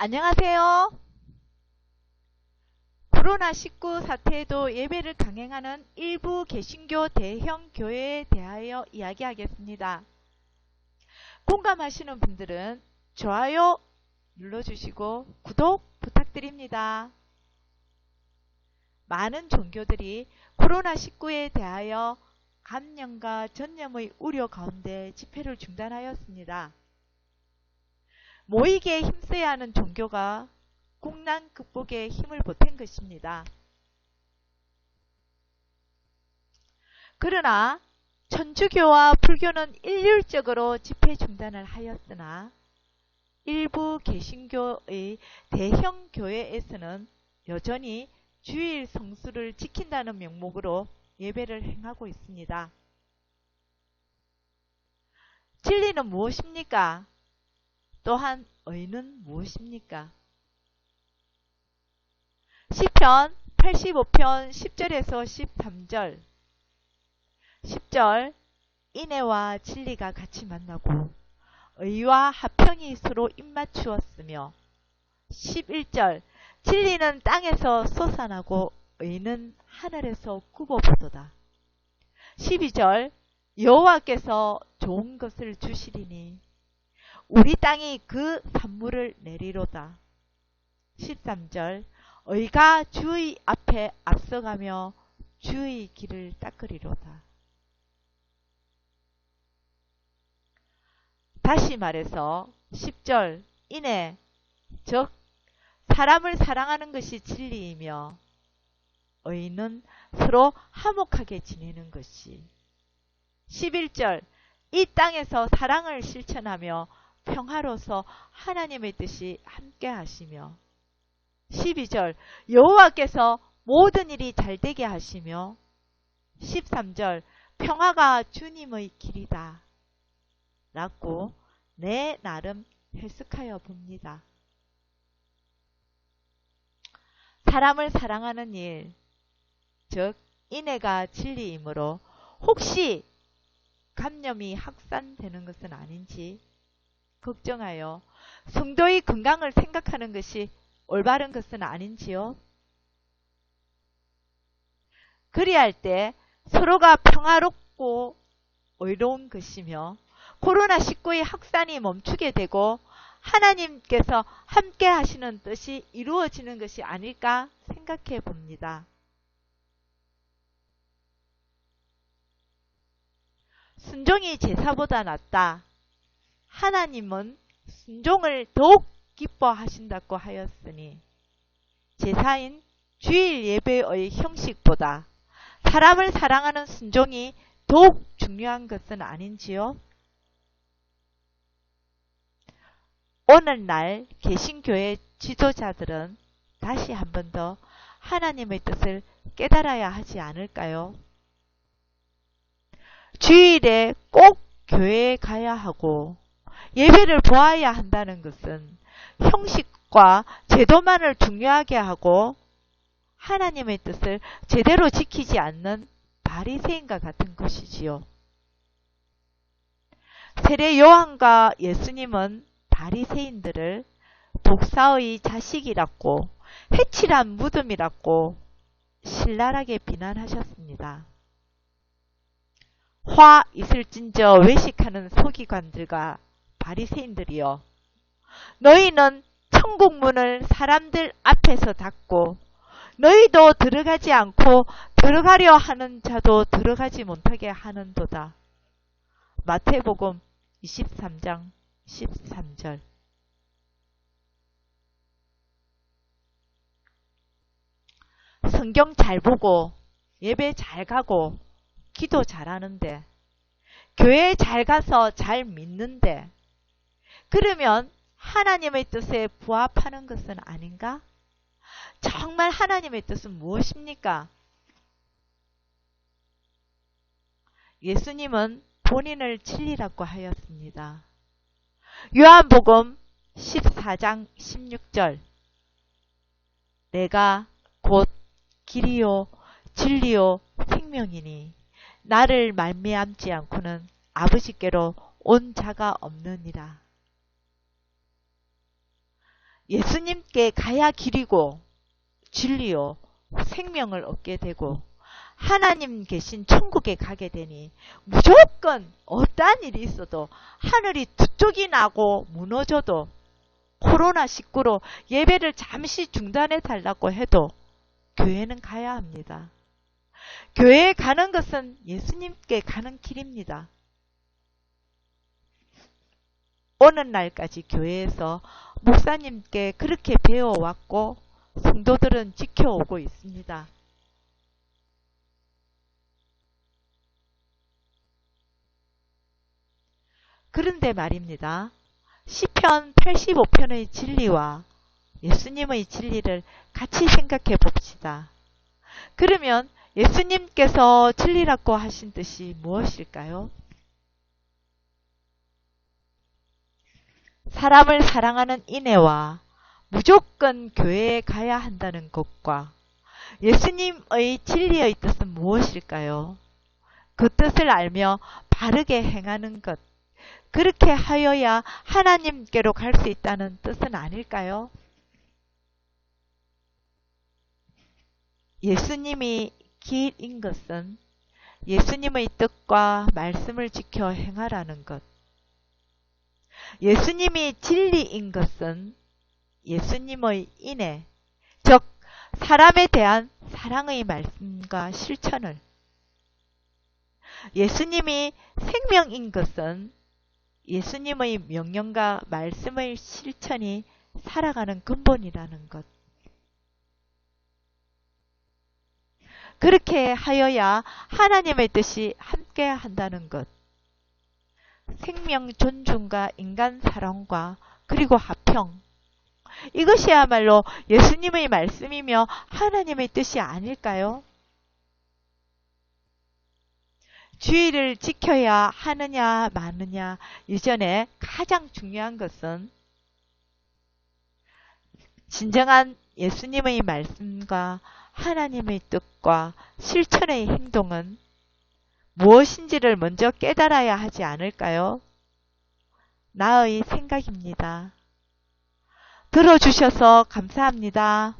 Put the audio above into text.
안녕하세요. 코로나19 사태에도 예배를 강행하는 일부 개신교 대형 교회에 대하여 이야기하겠습니다. 공감하시는 분들은 좋아요 눌러주시고 구독 부탁드립니다. 많은 종교들이 코로나19에 대하여 감염과 전염의 우려 가운데 집회를 중단하였습니다. 모이게 힘써야 하는 종교가 국난 극복에 힘을 보탠 것입니다. 그러나 천주교와 불교는 일률적으로 집회 중단을 하였으나 일부 개신교의 대형 교회에서는 여전히 주일 성수를 지킨다는 명목으로 예배를 행하고 있습니다. 진리는 무엇입니까? 또한 의는 무엇입니까? 시편 85편 10절에서 13절 10절 인애와 진리가 같이 만나고 의와 하평이 서로 입맞추었으며 11절 진리는 땅에서 솟아나고 의는 하늘에서 굽어보도다. 12절 여호와께서 좋은 것을 주시리니 우리 땅이 그 산물을 내리로다. 13절 의가 주의 앞에 앞서가며 주의 길을 닦으리로다. 다시 말해서 10절 이내 즉 사람을 사랑하는 것이 진리이며 의는 서로 화목하게 지내는 것이 11절 이 땅에서 사랑을 실천하며 평화로서 하나님의 뜻이 함께 하시며 12절 여호와께서 모든 일이 잘 되게 하시며 13절 평화가 주님의 길이다 라고 내 나름 해석하여 봅니다. 사람을 사랑하는 일, 즉 인애가 진리이므로 혹시 감염이 확산되는 것은 아닌지 걱정하여 성도의 건강을 생각하는 것이 올바른 것은 아닌지요? 그리할 때 서로가 평화롭고 의로운 것이며 코로나19의 확산이 멈추게 되고 하나님께서 함께 하시는 뜻이 이루어지는 것이 아닐까 생각해 봅니다. 순종이 제사보다 낫다. 하나님은 순종을 더욱 기뻐하신다고 하였으니 제사인 주일 예배의 형식보다 사람을 사랑하는 순종이 더욱 중요한 것은 아닌지요? 오늘날 개신교회 지도자들은 다시 한 번 더 하나님의 뜻을 깨달아야 하지 않을까요? 주일에 꼭 교회에 가야 하고 예배를 보아야 한다는 것은 형식과 제도만을 중요하게 하고 하나님의 뜻을 제대로 지키지 않는 바리새인과 같은 것이지요. 세례 요한과 예수님은 바리새인들을 독사의 자식이라고 해칠한 무덤이라고 신랄하게 비난하셨습니다. 화 있을진저 외식하는 소기관들과 바리새인들이여 너희는 천국 문을 사람들 앞에서 닫고 너희도 들어가지 않고 들어가려 하는 자도 들어가지 못하게 하는도다. 마태복음 23장 13절 성경 잘 보고 예배 잘 가고 기도 잘하는데 교회 잘 가서 잘 믿는데 그러면 하나님의 뜻에 부합하는 것은 아닌가? 정말 하나님의 뜻은 무엇입니까? 예수님은 본인을 진리라고 하였습니다. 요한복음 14장 16절 내가 곧 길이요 진리요 생명이니 나를 말미암지 않고는 아버지께로 온 자가 없느니라. 예수님께 가야 길이고 진리요 생명을 얻게 되고 하나님 계신 천국에 가게 되니 무조건 어떠한 일이 있어도 하늘이 두 쪽이 나고 무너져도 코로나19로 예배를 잠시 중단해 달라고 해도 교회는 가야 합니다. 교회에 가는 것은 예수님께 가는 길입니다. 오는 날까지 교회에서 목사님께 그렇게 배워왔고 성도들은 지켜오고 있습니다. 그런데 말입니다. 시편 85편의 진리와 예수님의 진리를 같이 생각해 봅시다. 그러면 예수님께서 진리라고 하신 뜻이 무엇일까요? 사람을 사랑하는 인애와 무조건 교회에 가야 한다는 것과 예수님의 진리의 뜻은 무엇일까요? 그 뜻을 알며 바르게 행하는 것. 그렇게 하여야 하나님께로 갈 수 있다는 뜻은 아닐까요? 예수님이 길인 것은 예수님의 뜻과 말씀을 지켜 행하라는 것. 예수님이 진리인 것은 예수님의 인애, 즉 사람에 대한 사랑의 말씀과 실천을 예수님이 생명인 것은 예수님의 명령과 말씀의 실천이 살아가는 근본이라는 것. 그렇게 하여야 하나님의 뜻이 함께 한다는 것. 생명 존중과 인간 사랑과 그리고 화평. 이것이야말로 예수님의 말씀이며 하나님의 뜻이 아닐까요? 주의를 지켜야 하느냐 마느냐 이전에 가장 중요한 것은 진정한 예수님의 말씀과 하나님의 뜻과 실천의 행동은 무엇인지를 먼저 깨달아야 하지 않을까요? 나의 생각입니다. 들어주셔서 감사합니다.